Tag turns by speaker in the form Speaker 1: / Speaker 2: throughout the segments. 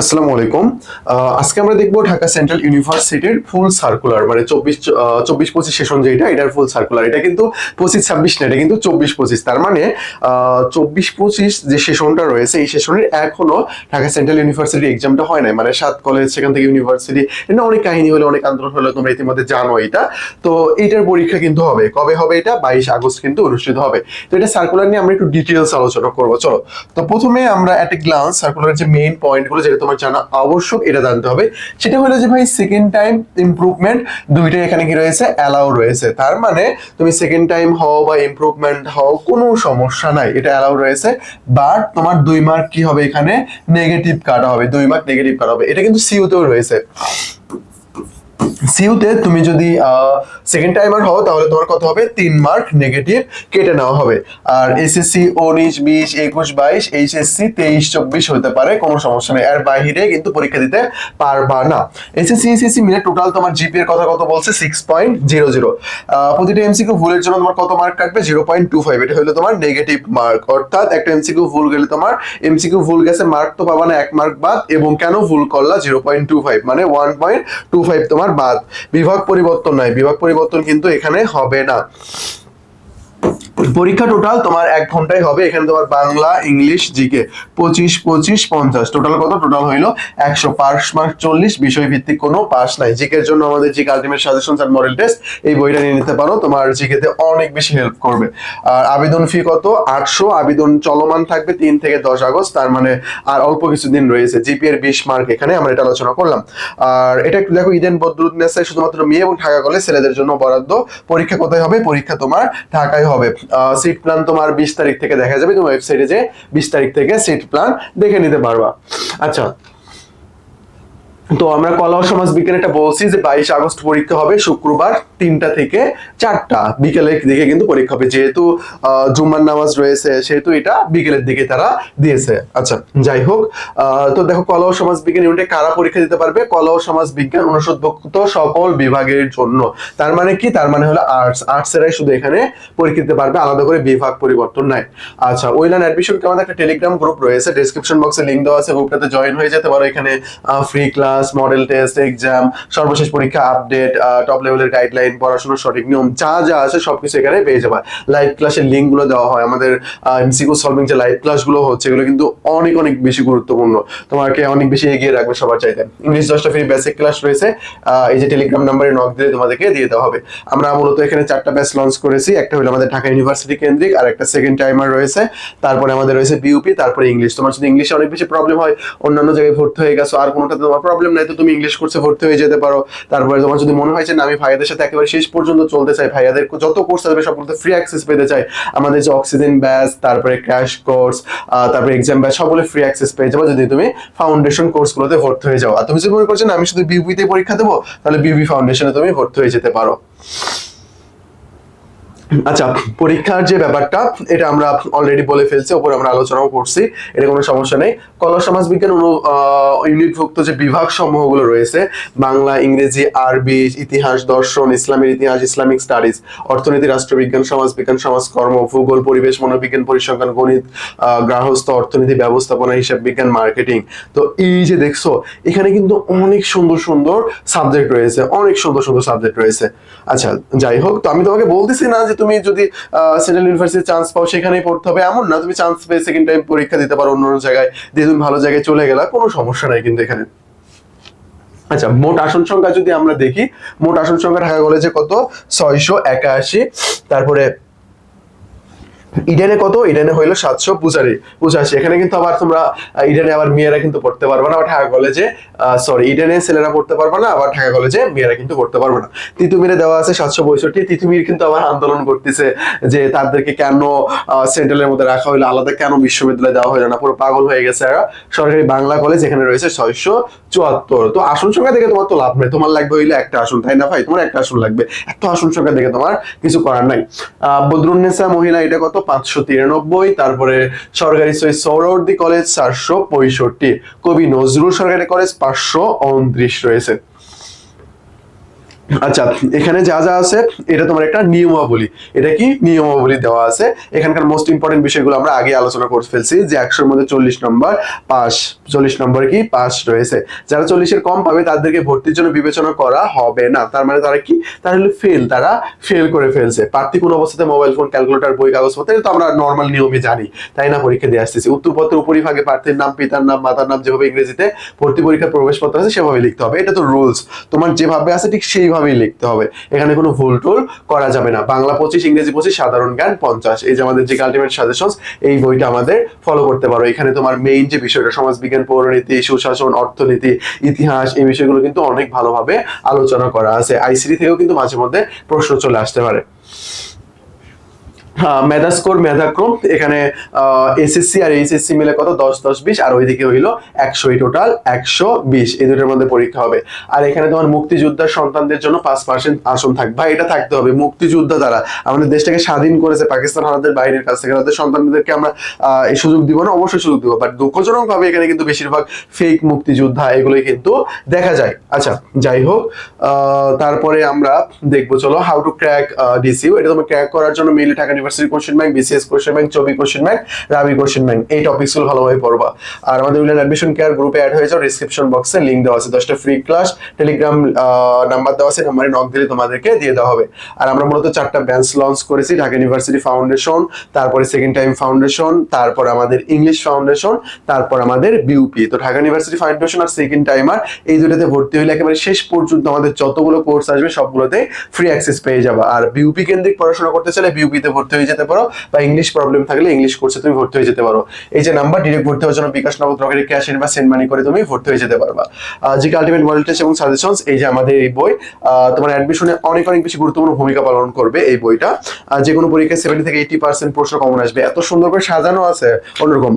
Speaker 1: আসসালামু আলাইকুম। আজকে আমরা দেখব ঢাকা সেন্ট্রাল ইউনিভার্সিটির ফুল সার্কুলার মানে চব্বিশ চব্বিশ পঁচিশ সেশন যেটা এটার ফুল সার্কুলার। এটা কিন্তু পঁচিশ, ছাব্বিশ না, এটা কিন্তু চব্বিশ পঁচিশ। তার মানে চব্বিশ পঁচিশ যে সেশনটা রয়েছে, এই সেশনের এখনও ঢাকা সেন্ট্রাল ইউনিভার্সিটি এক্সামটা হয় নাই। মানে সাত কলেজ সেখান থেকে ইউনিভার্সিটি এটা অনেক কাহিনী হলো, অনেক আন্দোলন হলো, তোমরা ইতিমধ্যে জানো এটা। তো এইটার পরীক্ষা কিন্তু হবে। কবে হবে এটা? বাইশ আগস্ট কিন্তু অনুষ্ঠিত হবে। তো এটা সার্কুলার নিয়ে আমরা একটু ডিটেলস আলোচনা করব। চলো। তো প্রথমে আমরা একটা গ্লান্স সার্কুলারের যে মেইন পয়েন্টগুলো যেটা তোমার জানা আবশ্যক এটা জানতে হবে। সেটা হলো যে ভাই সেকেন্ড টাইম ইম্প্রুভমেন্ট দুইটাই এখানে কি রয়েছে? অ্যালাউ রয়েছে। তার মানে তুমি সেকেন্ড টাইম হও বা ইমপ্রুভমেন্ট হও, কোনো সমস্যা নাই। এটা অ্যালাউ রয়েছে। বাট তোমার দুই মার্ক কি হবে এখানে? নেগেটিভ কাটা হবে। দুই মার্ক নেগেটিভ কাটা হবে। এটা কিন্তু সিউতেও রয়েছে। সিউতে তুমি যদি সেকেন্ড টাইমার হও, তাহলে তোমার কত হবে? তিন মার্ক নেগেটিভ কেটে নেওয়া হবে। আর এসএসসি উনিশ, বিশ, একুশ, বাইশ এইচএসসি তেইশ, চব্বিশ হতে পারে, কোনো সমস্যা নেই। এর বাইরে কিন্তু পরীক্ষা দিতে পারবা না। এসএসসি এসএসসি মিলে টোটাল তোমার জিপি এর কথা কত বলছে? সিক্স পয়েন্ট জিরো জিরো প্রতিটা এমসিকিউ ভুলের জন্য তোমার কত মার্ক কাটবে? জিরো পয়েন্ট টু ফাইভ এটা হলো তোমার নেগেটিভ মার্ক অর্থাৎ একটা এমসিকিউ ভুল গেলে তোমার এমসিকিউ ভুল গেছে মার্ক তো পাবা না, এক মার্ক বাদ, এবং কেন ভুল করলা? জিরো পয়েন্ট টু ফাইভ মানে ওয়ান পয়েন্ট টু ফাইভ তোমার বাদ। বিভাগ পরিবর্তন নয়। বিভাগ পরিবর্তন কিন্তু এখানে হবে না। পরীক্ষা টোটাল তোমার এক ঘন্টায় হবে। এখানে তোমার বাংলা, ইংলিশ জিকে পঁচিশ পঁচিশ, পঞ্চাশ। টোটাল কত? টোটাল হইল একশো পাস মার্ক চল্লিশ। বিষয় ভিত্তিক কোনো পাস নাই। জিকের জন্য আমাদের জিকে আলটিমেট সাজেশন আর মডেল টেস্ট এই বইটা নিয়ে নিতে পারো। তোমার জিকেতে অনেক বেশি হেল্প করবে। আর আবেদন ফি কত? আটশো। আবেদন চলমান থাকবে তিন থেকে দশ আগস্ট। তার মানে আর অল্প কিছুদিন রয়েছে। জিপি এর বিশ মার্ক এখানে আমরা এটা আলোচনা করলাম। আর এটা একটু দেখো ইডেন বদরুদ্নেসায় শুধুমাত্র মেয়ে এবং ঢাকা কলেজ ছেলেদের জন্য বরাদ্দ। পরীক্ষা কোথায় হবে? পরীক্ষা তোমার ঢাকায় হবে। সিট প্ল্যান তোমার বিশ তারিখ থেকে দেখা যাবে। তুমি ওয়েবসাইটে যে বিশ তারিখ থেকে সিট প্ল্যান দেখে নিতে পারবা। আচ্ছা। তো আমরা কলা সমাজ বিজ্ঞান এটা বলছি যে বাইশ আগস্ট পরীক্ষা হবে, শুক্রবার। তিনটা থেকে চারটা বিকেলের দিকে কিন্তু পরীক্ষা হবে। যেহেতু জুম্মার নামাজ রয়েছে, সেহেতু এটা বিকেলের দিকে তারা দিয়েছে। আচ্ছা যাই হোক তো দেখো, কলা ও সমাজ বিজ্ঞান ইউনিটে কারা পরীক্ষা দিতে পারবে? কলা ও সমাজ বিজ্ঞান অনুষদভুক্ত সকল বিভাগের জন্য। তার মানে কি? তার মানে হলো আর্টস আর্টস এরাই শুধু এখানে পরীক্ষা দিতে পারবে, আলাদা করে বিভাগ পরিবর্তন নাই। আচ্ছা ওইলান অ্যাডমিশন আমাদের একটা টেলিগ্রাম গ্রুপ রয়েছে ডেসক্রিপশন বক্সে লিংক দেওয়া আছে গ্রুপটাতে জয়েন হয়ে যেতে পারো। এখানে free class model test exam সর্বশেষ পরীক্ষা আপডেট টপ লেভেলের গাইডলাইন পড়াশোনার সঠিক নিয়ম যা যা আছে সবকিছু এখানে পেয়ে যাবে। লাইভ ক্লাসের লিঙ্কগুলো দেওয়া হয়। আমাদের এমসিকিউ সলভিং যে লাইভ ক্লাসগুলো হচ্ছে, এগুলো কিন্তু অনেক অনেক বেশি গুরুত্বপূর্ণ। তোমাকে অনেক বেশি এগিয়ে রাখবে সবার চাইতে। ইংলিশ দশটা ফ্রি বেসিক ক্লাস রয়েছে। এই যে টেলিগ্রাম নাম্বারে নক দিলে তোমাদেরকে দিয়ে দেওয়া হবে। আমরা মূলত এখানে চারটা ব্যাচ লঞ্চ করেছি। একটা হলো আমাদের ঢাকা ইউনিভার্সিটি কেন্দ্রিক, আর একটা সেকেন্ড টাইমার রয়েছে। তারপরে আমাদের রয়েছে বিউপি তারপরে ইংলিশ তোমার যদি ইংলিশে অনেক বেশি প্রবলেম হয়, অন্যান্য জায়গায় ভর্তি হয়ে গেছো, আর কোনোটাতে তোমার প্রবলেম নাই, তো তুমি ইংলিশ কোর্সে ভর্তি হয়ে যেতে পারো। তারপরে তোমার যদি মনে হয় যে না, আমি ভাইয়াদের সাথে একেবারে শেষ পর্যন্ত চলতে চাই ভাইয়াদের। যত কোর্স আসবে সবগুলোতে ফ্রি অ্যাক্সেস পেতে চাই আমাদের যে অক্সিজেন ব্যাচ তারপরে ক্র্যাশ কোর্স তারপরে এক্সাম ব্যাচ সবগুলো ফ্রি অ্যাক্সেস পেয়ে যাব যদি তুমি ফাউন্ডেশন কোর্সগুলোতে ভর্তি হয়ে যাও। আর তুমি যদি মনে করছ না, আমি শুধু বিউবিতে পরীক্ষা দেবো, তাহলে বিউবি ফাউন্ডেশনে তুমি ভর্তি হয়ে যেতে পারো। আচ্ছা পরীক্ষার যে ব্যাপারটা, এটা আমরা অলরেডি বলে ফেলছি, ওপরে আমরা আলোচনাও করছি এটা কোনো সমস্যা নেই। কলা সমাজ বিজ্ঞান অনু ইউনিটভুক্ত যে বিভাগ সমূহগুলো রয়েছে, বাংলা, ইংরেজি, আরবি, ইতিহাস, দর্শন, ইসলামের ইতিহাস, ইসলামিক স্টাডিজ, অর্থনীতি, রাষ্ট্রবিজ্ঞান, সমাজবিজ্ঞান, সমাজকর্ম, ভূগোল, পরিবেশ, মনোবিজ্ঞান, পরিসংখ্যান, গণিত গ্রাহস্থ, অর্থনীতি, ব্যবস্থাপনা, হিসাব বিজ্ঞান, মার্কেটিং। তো এই যে দেখছ, এখানে কিন্তু অনেক সুন্দর সুন্দর সাবজেক্ট রয়েছে, অনেক সুন্দর সুন্দর সাবজেক্ট রয়েছে। আচ্ছা যাই হোক, তো আমি তোমাকে বলতেছি না যে তুমি যদি সেন্ট্রাল ইউনিভার্সিটি চান্স পাও, সেখানেই পড়তে হবে। এমন না, তুমি চান্স পেয়ে সেকেন্ড টাইম পরীক্ষা দিতে পারো অন্য জায়গায়। দিয়ে তুমি ভালো জায়গায় চলে গেলা, কোনো সমস্যা নাই কিন্তু এখানে। আচ্ছা মোট আসন সংখ্যা যদি আমরা দেখি, মোট আসন সংখ্যা ঢাকা কলেজে কত? ছয়শো একাশি। তারপরে ইডেনে কত? ইডেনে হইল সাতশো পঁচাশি পঁচাশি এখানে কিন্তু আবার তোমরা ইডেনে আবার মেয়েরা কিন্তু পড়তে পারবে না আবার ঢাকা কলেজে সরি ইডেনে ছেলেরা পড়তে পারবে না, আবার ঢাকা কলেজে মেয়েরা কিন্তু পড়তে পারবে না। তিতুমিরে দেওয়া আছে সাতশো পঁয়ষট্টি। তিতুমির কিন্তু আবার আন্দোলন করতেছে যে তাদেরকে কেন সেন্ট্রালের মধ্যে রাখা হইল, আলাদা কেন বিশ্ববিদ্যালয় দেওয়া হইল না? পুরো পাগল হয়ে গেছে সরকারি বাংলা কলেজ এখানে রয়েছে ছয়শো চুয়াত্তর। তো আসন সংখ্যা দেখে তোমার তো লাভ নেই। তোমার লাগবে হইলে একটা আসন, তাই না ভাই? তোমার একটা আসন লাগবে। এত আসন সংখ্যা দেখে তোমার কিছু করার নাই। বদরুন্নেসা মহিলা, এটা কত? পাঁচশো তিরানব্বই, তারপরে সরকারি সৈয়দ কলেজ চারশো পঁয়ষট্টি, কবি নজরুল সরকারি কলেজ পাঁচশো উনত্রিশ রয়েছে। আচ্ছা এখানে যা যা আছে, এটা তোমার একটা নিয়মাবলী। এটা কি? নিয়মাবলী দেওয়া আছে। এখানকার মোস্ট ইম্পর্টেন্ট বিষয়গুলো আমরা আগে আলোচনা করে ফেলছি, যে একশোর মধ্যে চল্লিশ নম্বর পাস। চল্লিশ নম্বর কি? পাস রয়েছে। যারা চল্লিশের কম পাবে, তাদেরকে ভর্তির জন্য বিবেচনা করা হবে না। তার মানে তারা কি? তারা হলো ফেল তারা ফেল করে ফেলছে। প্রার্থী কোন অবস্থাতে মোবাইল ফোন ক্যালকুলেটর বই, কাগজপত্র তো আমরা নর্মাল নিয়মে জানি। তাই না? পরীক্ষা দিয়ে আসতেছি। উত্তরপত্রের উপরিভাগে প্রার্থীর নাম, পিতার নাম, মাতার নাম যেভাবে ইংরেজিতে ভর্তি পরীক্ষার প্রবেশপত্র আছে, সেভাবে লিখতে হবে। এটা তো রুলস তোমার যেভাবে আছে, ঠিক সেইভাবেই লিখতে হবে। এখানে কোনো ভুল টুল করা যাবে না। বাংলা পঁচিশ, ইংরেজি পঁচিশ, সাধারণ জ্ঞান পঞ্চাশ। এই যে আমাদের যে আলটিমেট সাজেশন এই বইটা আমাদের ফলো করতে পারো। এখানে তোমার মেইন যে বিষয়টা, সমাজবিজ্ঞান, পৌরনীতি, সুশাসন, অর্থনীতি, ইতিহাস, এই বিষয়গুলো কিন্তু অনেক ভালোভাবে আলোচনা করা আছে। আইসিডি থেকেও কিন্তু মাঝে মধ্যে প্রশ্ন চলে আসতে পারে। মেধা স্কোর মেধাক্রম এখানে এসএসসি আর এইচএসসি মিলে কত? দশ দশ, বিশ, আর ওইদিকে হইল একশো টোটাল একশো বিশ। এই দুটোর মধ্যে পরীক্ষা হবে। আর এখানে তোমার মুক্তিযোদ্ধার সন্তানদের জন্য পাঁচ পার্সেন্ট আসন থাকবে ভাই, এটা থাকতে হবে। মুক্তিযোদ্ধা দ্বারা আমাদের দেশটাকে স্বাধীন করেছে, পাকিস্তান হানাদের বাইরের কাছ থেকে, তাদের সন্তানদেরকে আমরা এই সুযোগ দিব না, অবশ্যই সুযোগ দিব। বাট দুঃখজনক ভাবে এখানে কিন্তু বেশিরভাগ ফেক মুক্তিযোদ্ধা, এগুলোই কিন্তু দেখা যায়। আচ্ছা যাই হোক তারপরে আমরা দেখব, চলো হাউ টু ক্র্যাক ডিসিউ এটা তোমার ক্র্যাক করার জন্য mainly Dhaka university question bank BCS question bank চবি কোশ্চেন ব্যাংক রাবি কোশ্চেন ব্যাংক এই টপিকসগুলো ভালোভাবে পড়বা। আর আমাদের উইলেন অ্যাডমিশন কেয়ার গ্রুপে অ্যাড হয়ে যাও ডিসক্রিপশন বক্সে লিঙ্ক দেওয়া আছে। দশটা ফ্রি ক্লাস টেলিগ্রাম নাম্বার দেওয়া আছে নাম্বারে নক দিলে তোমাদেরকে দিয়ে দেওয়া হবে। আর আমরা মূলত চারটা ব্রাঞ্চ লঞ্চ করেছি, ঢাকা ইউনিভার্সিটি ফাউন্ডেশন তারপরে সেকেন্ড টাইম ফাউন্ডেশন তারপর আমাদের ইংলিশ ফাউন্ডেশন তারপর আমাদের বিউপি তো ঢাকা ইউনিভার্সিটি ফাউন্ডেশন আর সেকেন্ড টাইমার এই দুটাতে ভর্তি হলে একেবারে শেষ পর্যন্ত আমাদের যতগুলো কোর্স আসবে, সবগুলোতে ফ্রি অ্যাক্সেস পেয়ে যাবে। আর বিউপি কেন্দ্রিক পড়াশোনা করতে চাইলে বিউপিতে ভর্তি হয়ে যেতে পারো বা ইংলিশ প্রবলেম থাকলে ইংলিশ কোর্সে তুমি ভর্তি হয়ে যেতে পারো। এই যে নাম্বার ডিরেক্ট ভর্তি হওয়ার জন্য বিকাশ নগদ রকেটের ক্যাশ ইন বা সেন্ড মানি করে তুমি ভর্তি হয়ে যেতে পারবা। জিকে আলটিমেট মডেল টেস্ট এবং সাজেশনস এই যে আমাদের এই বই তোমার অ্যাডমিশনে অনেক অনেক বেশি গুরুত্বপূর্ণ ভূমিকা পালন করবে এই বইটা। যে কোনো পরীক্ষায় সেভেন্টি থেকে এইটি পার্সেন্ট প্রশ্ন কমন আসবে। এত সুন্দর করে সাজানো আছে। অন্যরকম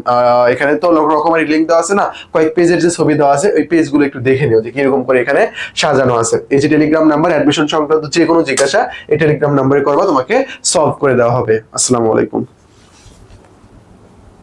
Speaker 1: এখানে তো রকমের লিঙ্ক দেওয়া আছে না? কয়েক পেজের যে ছবি দেওয়া আছে, ওই পেজগুলো একটু দেখে নিও যে কীরকম করে এখানে সাজানো আছে। এই যে টেলিগ্রাম নাম্বার অ্যাডমিশন সংক্রান্ত যে কোনো জিজ্ঞাসা, এই টেলিগ্রাম নাম্বারে করবা, তোমাকে সলভ করে দেওয়া হবে আসসালামু আলাইকুম।